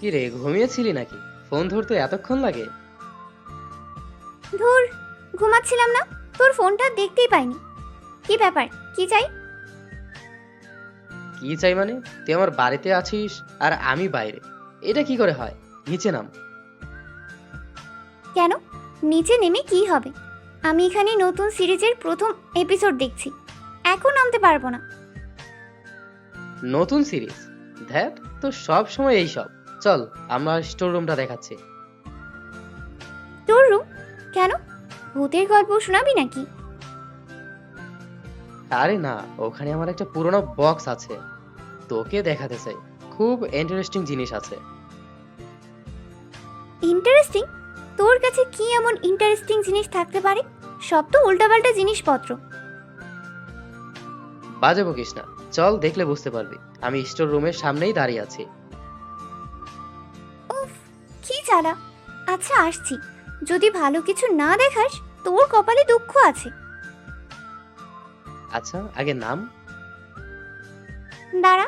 কি রে ঘুমিয়েছিলি নাকি? ফোন ধরতে এতক্ষণ লাগে? ধুর ঘুমাচ্ছিলাম না তোর ফোনটা দেখতেই পাইনি। কি ব্যাপার কি চাই? কি চাই মানে? তুই আমার বাড়িতে আছিস আর আমি বাইরে। এটা কি করে হয়? নিচে নাম। কেন? নিচে নেমে কি হবে? আমি এখানে নতুন সিরিজের প্রথম এপিসোড দেখছি। এখন নামতে পারব না। নতুন সিরিজ? ধ্যাট তো সব সময় এই সব। চল আমরা স্টোর রুমটা দেখাচ্ছি। তোর রুম কেন? ভূতের গল্প শোনাবি নাকি? আরে না ওখানে আমার একটা পুরোনো বক্স আছে। তোকে দেখাতে চাই। খুব ইন্টারেস্টিং জিনিস আছে। ইন্টারেস্টিং তোর কাছে কি এমন ইন্টারেস্টিং জিনিস থাকতে পারে? সব তো উল্টাপাল্টা জিনিসপত্র। বাজে বকিস না। চল দেখলে বুঝতে পারবি। আমি স্টোর রুমের সামনেই দাঁড়িয়ে আছি। জ্বালা আচ্ছা আসছি। যদি ভালো কিছু না দেখাস তোর কপালে দুঃখ আছে। আচ্ছা আগে নাম? দাঁড়া।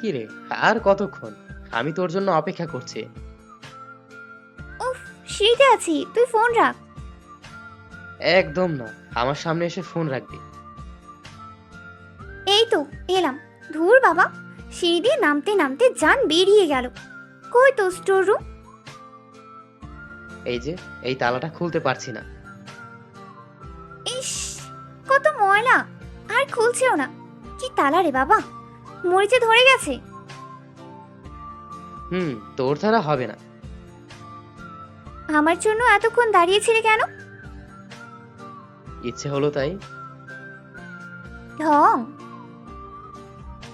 কি রে আর কতক্ষণ? আমি তোর জন্য অপেক্ষা করছি। উফ সিঁড়িতে আছি। তুই ফোন রাখ। একদম না আমার সামনে এসে ফোন রাখবি। এই তো এলাম। ধুর বাবা সিঁড়ি দিয়ে নামতে নামতে যান বেরিয়ে গেল। কই তো স্টোর রুম এই যে এই তালাটা খুলতে পারছি না। ইস কত ময়লা। আর খুলছেও না। কি তালা রে বাবা মরিচে ধরে গেছে। হুম তোর দ্বারা হবে না। আমার জন্য এতক্ষণ দাঁড়িয়েছিলে কেন? ইচ্ছে হলো তাই। ঢং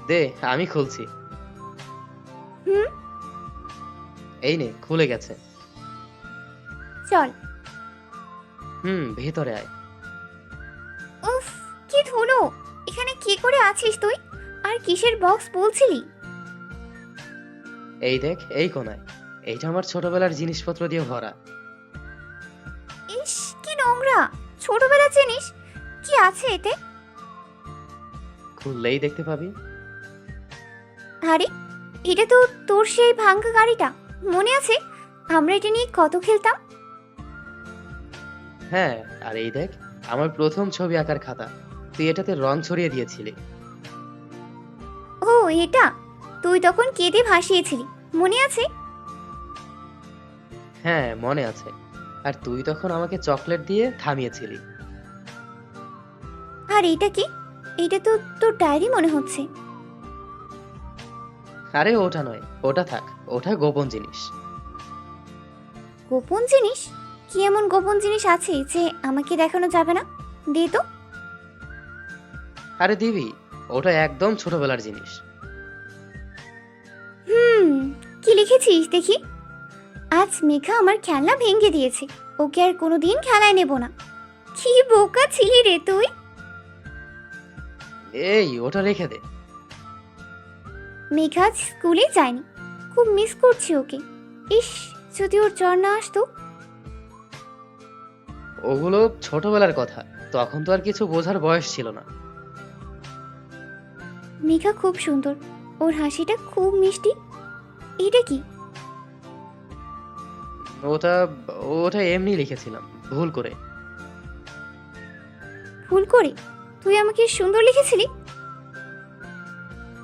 দে আমি খুলছি। হুম? এই নে খুলে গেছে। চল। হুম ভেতরে আয়। উফ কি ধুলো। এখানে কি করে আছিস তুই? আর কিসের বক্স বলছিলি? এই দেখ এই কোনায়। এইটা আমার ছোটবেলার জিনিসপত্র দিয়ে ভরা। ইস কি নোংরা। ছোটবেলা চিনিস? কি আছে এতে? খুললেই দেখতে পাবি। আরে এটা তো তোর সেই ভাঙ্গা গাড়িটা। মনে আছে? আমরা এটা নিয়ে কত খেলতাম? হ্যাঁ আর এই দেখ আমার প্রথম ছবি আঁকার খাতা। তুই এটাতে রং ছড়িয়ে দিয়েছিলি। ও এটা? তুই তখন কেঁদে ভাসিয়েছিলি মনে আছে? হ্যাঁ মনে আছে। আর তুই তখন আমাকে চকলেট দিয়ে থামিয়েছিলি। আর এটা কি? এটা তো তোর ডায়েরি মনে হচ্ছে। আরে ওটা নয় ওটা থাক ওটা গোপন জিনিস। গোপন জিনিস? কি এমন গোপন জিনিস আছে যে আমাকে দেখানো যাবে না? দে তো। আরে দিবি ওটা একদম ছোটবেলার জিনিস। হুম কি লিখেছিস দেখি? আজ মেঘা আমার খেলনা ভেঙে দিয়েছে ওকে আর কোনোদিন খেলায় নেব না। কি বোকা ছিলি রে তুই? এই ওটা রেখে দে। মেঘা আজ স্কুলে যায়নি। খুব মিস করছি ওকে। ইস যদি ওর জ্বর না আসতো? ওগুলো ছোটবেলার কথা। তখন তো আর কিছু বোঝার বয়স ছিল না। মেঘা খুব সুন্দর। ওর হাসিটা খুব মিষ্টি। এটা কি? ওটা ওটা এমনি লিখেছিলাম। ভুল করে। ভুল করে? তুই আমাকে সুন্দর লিখেছিলি?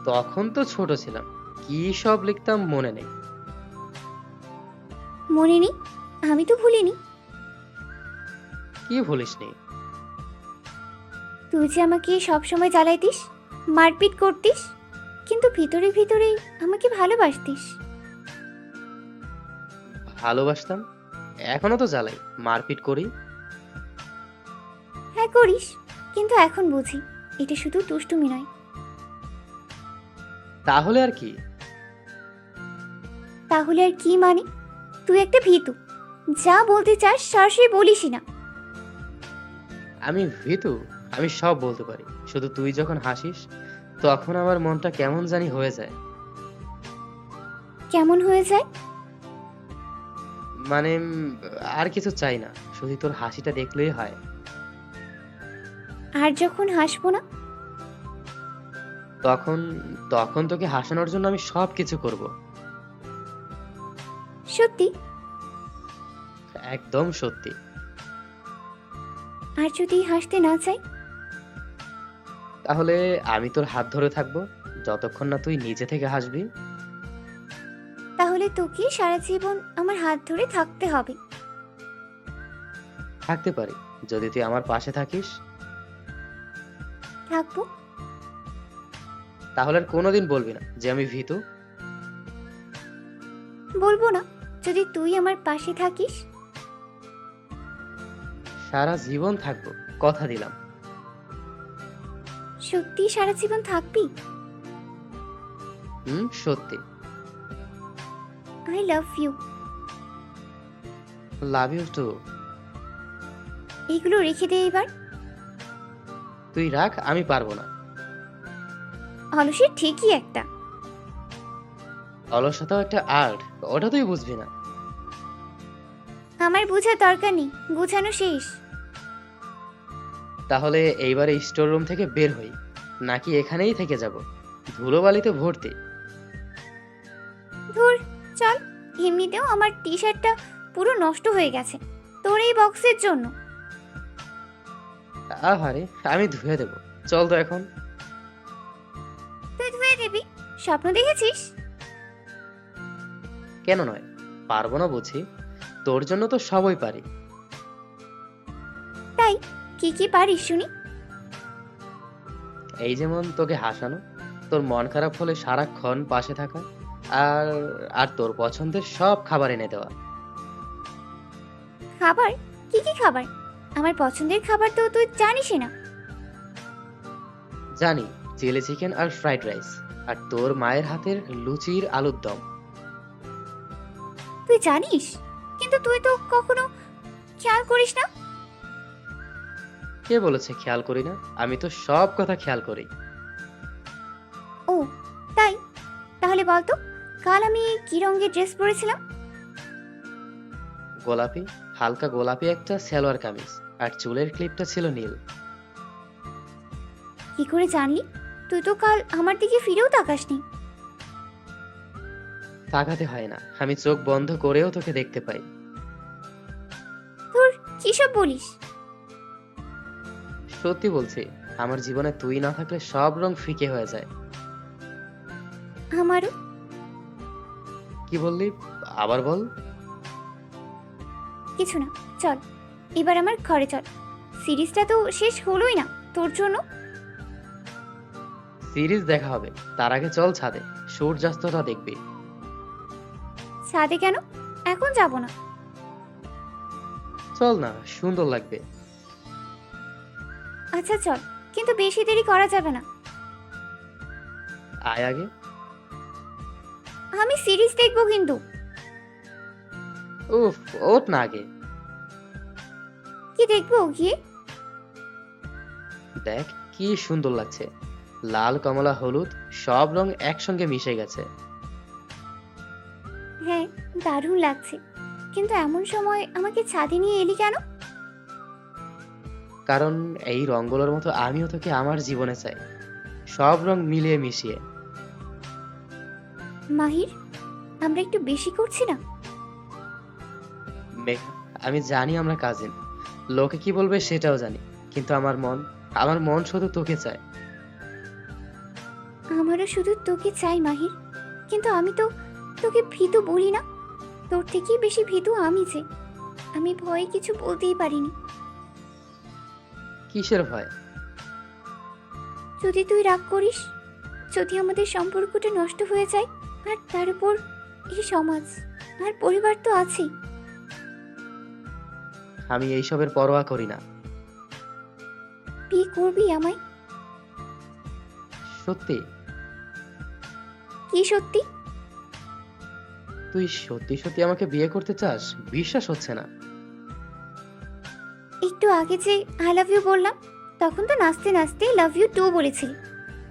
তখন তো ছোট ছিলাম। কি সব লিখতাম মনে নেই। মনে নেই আমি তো ভুলিনি। কি ভুলিসনি? তুই যে আমাকে সবসময় জ্বালাইতিস মারপিট করতিস কিন্তু ভিতরে ভিতরে আমাকে ভালোবাসতিস। ভালোবাসতাম? এখনও তো জ্বালাই মারপিট করি। হ্যাঁ করিস কিন্তু এখন বুঝি এটা শুধু দুষ্টুমি নয়। তাহলে আর কি? তাহলে আর কি মানে? তুই একটা ভীতু। যা বলতে চাস সরাসরি বলিসই না। আমি ভীতু? আমি সব বলতে পারি। শুধু তুই যখন হাসিস তখন আমার মনটা কেমন জানি হয়ে যায়। কেমন হয়ে যায়? মানে উম, আর কিছু চাই না। শুধু তোর হাসিটা দেখলেই হয়। আর যখন হাসবো না তখন তখন তোকে হাসানোর জন্য আমি সব কিছু করব। সত্যি? একদম সত্যি। আর যদি হাসতে না চাই? তাহলে আমি তোর হাত ধরে থাকব যতক্ষণ না তুই নিজে থেকে হাসবি। তাহলে তোকে সারা জীবন আমার হাত ধরে থাকতে হবে। থাকতে পারি যদি তুই আমার পাশে থাকিস। থাকব? তাহলে আর কোনোদিন বলবি না যে আমি ভীতু। বলব না যদি তুই আমার পাশে থাকিস। সারা জীবন থাকব কথা দিলাম। সত্যি সারা জীবন থাকবি? হুম সত্যি। I love you love you too এগুলো রেখে দে এবার। তুই রাখ আমি পারব না। অলসের ঠিকই একটা। অলসতাও একটা আর্ট ওটা তুই বুঝবি না। আমার বোঝার দরকার নেই বোঝানো শেষ। তাহলে এইবারে স্টোর রুম থেকে বের হই নাকি এখানেই থেকে যাব? ধুলোবালিতে ভর্তি। ধুর চল এমনিতেও আমার টি শার্টটা পুরো নষ্ট হয়ে গেছে তোর এই বক্সের জন্য। আহারে আমি ধুয়ে দেব। চল তো এখন। স্বপ্ন দেখেছিস? কেন নয়? পারব না বুঝি। তোর জন্য তো সবই পারি। তাই কি কি পারিস শুনি? এই যেমন তোকে হাসানো তোর মন খারাপ হলে সারাক্ষণ পাশে থাকা আর আর তোর পছন্দের সব খাবার এনে দেওয়া। খাবার? কি কি খাবার? আমার পছন্দের খাবার তো তুই জানিসই না। জানি চিলি চিকেন আর ফ্রাইড রাইস। আর তোর মায়ের হাতের লুচির আলুর দম। তুই জানিস? কিন্তু তুই তো কখনো খেয়াল করিস না? কে বলেছে খেয়াল করি না? আমি তো সব কথা খেয়াল করি। ও তাই? তাহলে বলতো কাল আমি কি রঙের ড্রেস পরেছিলাম? গোলাপি হালকা গোলাপি একটা সালোয়ার কামিজ আর চুলের ক্লিপটা ছিল নীল। কি করে জানলি? তুই তো কাল আমার দিকে ফিরেও তাকাসনি। তাকাতে হয় না। আমি চোখ বন্ধ করেও তোকে দেখতে পাই। তোর কি সব বলিস? সত্যি বলছি আমার জীবনে তুই না থাকলে সব রং ফিকে হয়ে যায়। আমারও। কি বললি? আবার বল। কিছু না চল। এবার আমার ঘরে চল। সিরিজটা তো শেষ হলোই না তোর জন্য। সিরিজ দেখা হবে। তার আগে চল ছাদে সূর্যাস্তটা দেখবি। ছাদে কেন? এখন যাব না। চল না সুন্দর লাগবে। আচ্ছা চল কিন্তু বেশি দেরি করা যাবে না। আয় আগে। আমি সিরিজ দেখব কিন্তু। উফ ওঠ না আগে। কি দেখব গিয়ে দেখ কি সুন্দর লাগছে। লাল কমলা হলুদ সব রং একসঙ্গে মিশে গেছে। হ্যাঁ দারুণ লাগছে। কিন্তু এমন সময় আমাকে ছাদে নিয়ে এলি কেন? কারণ এই রঙগুলোর মতো আমিও তোকে আমার জীবনে চাই। সব রং মিলিয়ে মিশিয়ে। মাহির আমরা একটু বেশি করছি না? মেঘা আমি জানি আমরা কাজিন। লোকে কি বলবে সেটাও জানি। কিন্তু আমার মন আমার মন শুধু তোকে চায়। আমারও শুধু তোকে চাই মাহির। কিন্তু আমি তো তোকে ভীতু বলি না। তোর থেকেই বেশি ভীতু আমি যে। আমি ভয়ে কিছু বলতেই পারিনি। কিসের ভয়? যদি তুই রাগ করিস যদি আমাদের সম্পর্কটা নষ্ট হয়ে যায় আর তার উপর এই সমাজ আর পরিবার তো আছেই। আমি এইসবের পরোয়া করি না। বিয়ে করবি আমায়? সত্যি? কি সত্যি? তুই সত্যি সত্যি আমাকে বিয়ে করতে চাস? বিশ্বাস হচ্ছে না। একটু আগে যে আই লাভ ইউ বললাম তখন তো নাচতে নাচতে লাভ ইউ টু বলেছিলি।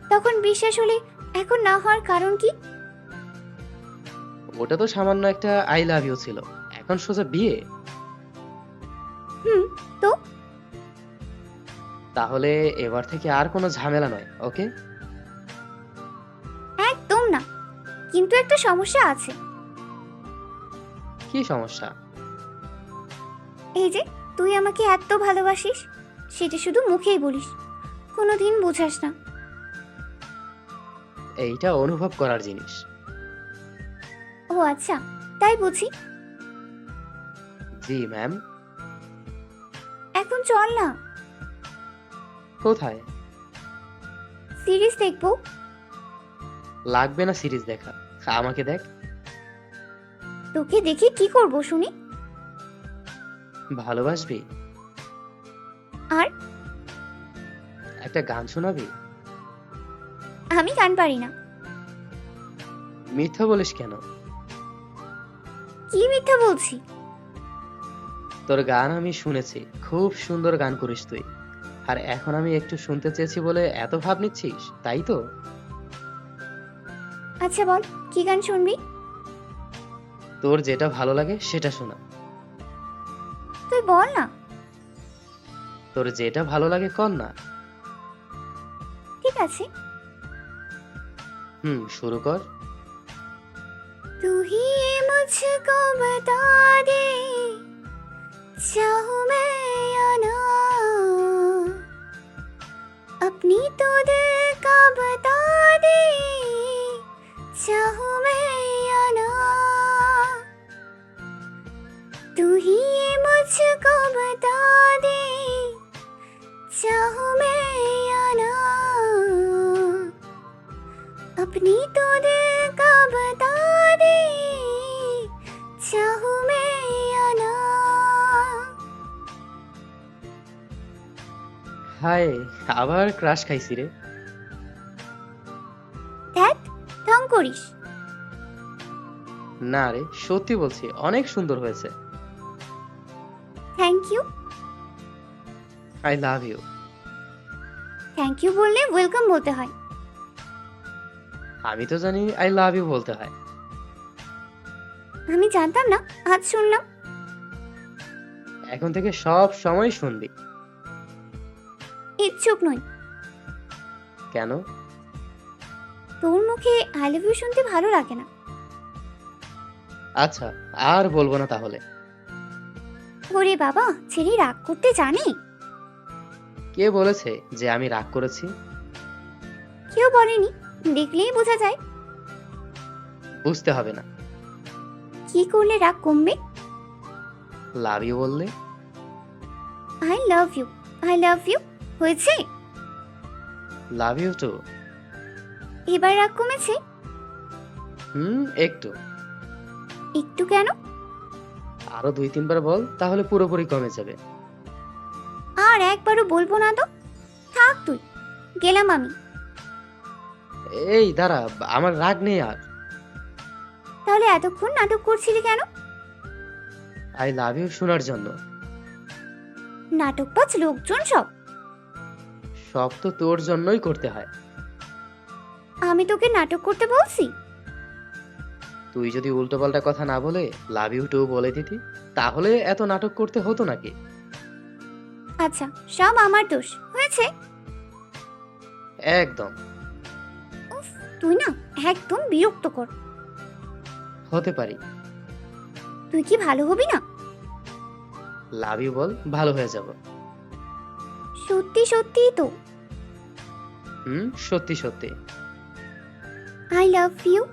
তখন বিশ্বাস হলে এখন না হওয়ার কারণ কি? ওটা তো সামান্য একটা আই লাভ ইউ ছিল। এখন সোজা বিয়ে। হুম তো? তাহলে এবার থেকে আর কোনো ঝামেলা নয় ওকে? কিন্তু একটা সমস্যা আছে। কি সমস্যা? এই যে তুই আমাকে এত ভালোবাসিস সেটা শুধু মুখেই বলিস কোনোদিন বোঝাস না। এইটা অনুভব করার জিনিস। ও আচ্ছা তাই বুঝি। জি ম্যাম। এখন চল না। কোথায়? সিরিজ দেখব। লাগবে না সিরিজ দেখা। আমাকে দেখ। তোকে দেখে কি করব শুনি? ভালোবাসবি? আর? একটা গান শোনাবি? আমি গান পারি না। মিথ্যা বলিস কেন? কি মিথ্যা বলছি? তোর গান আমি শুনেছি খুব সুন্দর গান করিস তুই। আর এখন আমি একটু শুনতে চেয়েছি বলে এত ভাব নিচ্ছিস তাই তো? আচ্ছা বল কি গান শুনবি তোর যেটা ভালো লাগে সেটা শোনা তুই বল না তোর যেটা ভালো লাগে কর না ঠিক আছে হুম শুরু কর तू ही ये मुझको बता दे चाहूं मैं या ना अपनी तो दिल का बता दे হায় আবার ক্রাশ খাইছি রে। দেখ ঢং করিস। না রে সত্যি বলছি অনেক সুন্দর হয়েছে। Thank you I love you thank you বললে ওয়েলকাম বলতে হয়। আমি তো জানি আই লাভ ইউ বলতে হয়। আমি জানতাম না আজ শুনলাম। এখন থেকে সব সময় শুনবি। ইচ্ছুক নই। কেন? তোর মুখে আই লাভ ইউ শুনতে ভালো লাগে না। আচ্ছা আর বলব না তাহলে। ওরে বাবা ছেলে রাগ করতে জানে? কে বলেছে যে আমি রাগ করেছি? কেউ বলেনি দেখলেই বোঝা যায়। বুঝতে হবে না। কি করলে রাগ কমবে? লাভ ইউ বললে? I love you I love you. হয়েছে? Love you too. এবার রাগ কমেছে? হুম একটু। একটু কেন? আরও দুই তিনবার বল তাহলে পুরোপুরি কমে যাবে। আর একবারও বলব না তো। থাক তুই গেলাম আমি। এই দাঁড়া আমার রাগ নেই আর। তাহলে এতক্ষণ নাটক করছিলি কেন? আই লাভ ইউ শোনার জন্য। নাটক পাচ লোকজন সব। সব তো তোর জন্যই করতে হয়। আমি তোকে নাটক করতে বলছি? তুই যদি উল্টোপাল্টা কথা না বলে লাভ ইউ টু বলে দিতি তাহলে এত নাটক করতে হতো নাকি? আচ্ছা সব আমার দোষ। হয়েছে? একদম। উফ তুই না একদম বিরক্ত কর। হতে পারি। তুই কি ভালো হবি না? লাভ ইউ বল ভালো হয়ে যাব। সত্যি সত্যি তো। হুম সত্যি সত্যি। I love you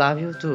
love you too